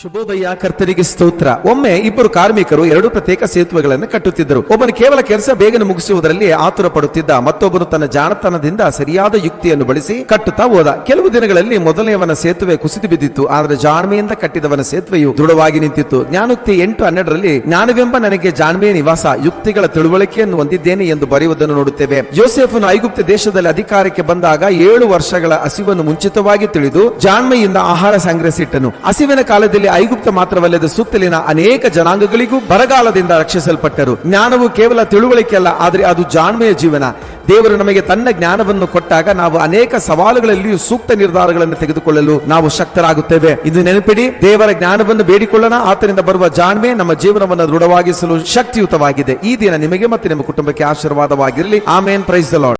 ಶುಭೋದಯ ಕರ್ತರಿಗೆ ಸ್ತೋತ್ರ. ಒಮ್ಮೆ ಇಬ್ಬರು ಕಾರ್ಮಿಕರು ಎರಡು ಪ್ರತ್ಯೇಕ ಸೇತುವೆಗಳನ್ನು ಕಟ್ಟುತ್ತಿದ್ದರು. ಒಬ್ಬನು ಕೇವಲ ಕೆಲಸ ಬೇಗನೆ ಮುಗಿಸುವುದರಲ್ಲಿ ಆತುರ ಪಡುತ್ತಿದ್ದ ಮತ್ತೊಬ್ಬನು ತನ್ನ ಜಾಣತನದಿಂದ ಸರಿಯಾದ ಯುಕ್ತಿಯನ್ನು ಬಳಸಿ ಕಟ್ಟುತ್ತಾ ಹೋದ. ಕೆಲವು ದಿನಗಳಲ್ಲಿ ಮೊದಲನೆಯವನ ಸೇತುವೆ ಕುಸಿದು ಬಿದ್ದಿತ್ತು, ಆದರೆ ಜಾಣ್ಮೆಯಿಂದ ಕಟ್ಟಿದವನ ಸೇತುವೆಯು ದೃಢವಾಗಿ ನಿಂತಿತ್ತು. ಜ್ಞಾನೋಕ್ತಿ ಎಂಟು ಹನ್ನೆರಡರಲ್ಲಿ, ಜ್ಞಾನವೆಂಬ ನನಗೆ ಜಾಣ್ಮೆಯ ನಿವಾಸ, ಯುಕ್ತಿಗಳ ತಿಳುವಳಿಕೆಯನ್ನು ಹೊಂದಿದ್ದೇನೆ ಎಂದು ಬರೆಯುವುದನ್ನು ನೋಡುತ್ತೇವೆ. ಯೋಸೆಫನು ಐಗುಪ್ತ ದೇಶದಲ್ಲಿ ಅಧಿಕಾರಕ್ಕೆ ಬಂದಾಗ ಏಳು ವರ್ಷಗಳ ಹಸಿವನ್ನು ಮುಂಚಿತವಾಗಿ ತಿಳಿದು ಜಾಣ್ಮೆಯಿಂದ ಆಹಾರ ಸಂಗ್ರಹಿಸಿಟ್ಟನು. ಹಸಿವಿನ ಕಾಲದಲ್ಲಿ ಐಗುಪ್ತ ಮಾತ್ರವಲ್ಲದೆ ಸುತ್ತಲಿನ ಅನೇಕ ಜನಾಂಗಗಳಿಗೂ ಬರಗಾಲದಿಂದ ರಕ್ಷಿಸಲ್ಪಟ್ಟರು. ಜ್ಞಾನವು ಕೇವಲ ತಿಳುವಳಿಕೆ ಅಲ್ಲ ಆದರೆ ಅದು ಜಾಣ್ಮೆಯ ಜೀವನ. ದೇವರು ನಮಗೆ ತನ್ನ ಜ್ಞಾನವನ್ನು ಕೊಟ್ಟಾಗ ನಾವು ಅನೇಕ ಸವಾಲುಗಳಲ್ಲಿಯೂ ಸೂಕ್ತ ನಿರ್ಧಾರಗಳನ್ನು ತೆಗೆದುಕೊಳ್ಳಲು ನಾವು ಶಕ್ತರಾಗುತ್ತೇವೆ. ಇದು ನೆನಪಿಡಿ, ದೇವರ ಜ್ಞಾನವನ್ನು ಬೇಡಿಕೊಳ್ಳೋಣ, ಆತನಿಂದ ಬರುವ ಜಾಣ್ಮೆ ನಮ್ಮ ಜೀವನವನ್ನು ದೃಢವಾಗಿಸಲು ಶಕ್ತಿಯುತವಾಗಿದೆ. ಈ ದಿನ ನಿಮಗೆ ಮತ್ತು ನಿಮ್ಮ ಕುಟುಂಬಕ್ಕೆ ಆಶೀರ್ವಾದವಾಗಿರಲಿ. Amen, praise the Lord.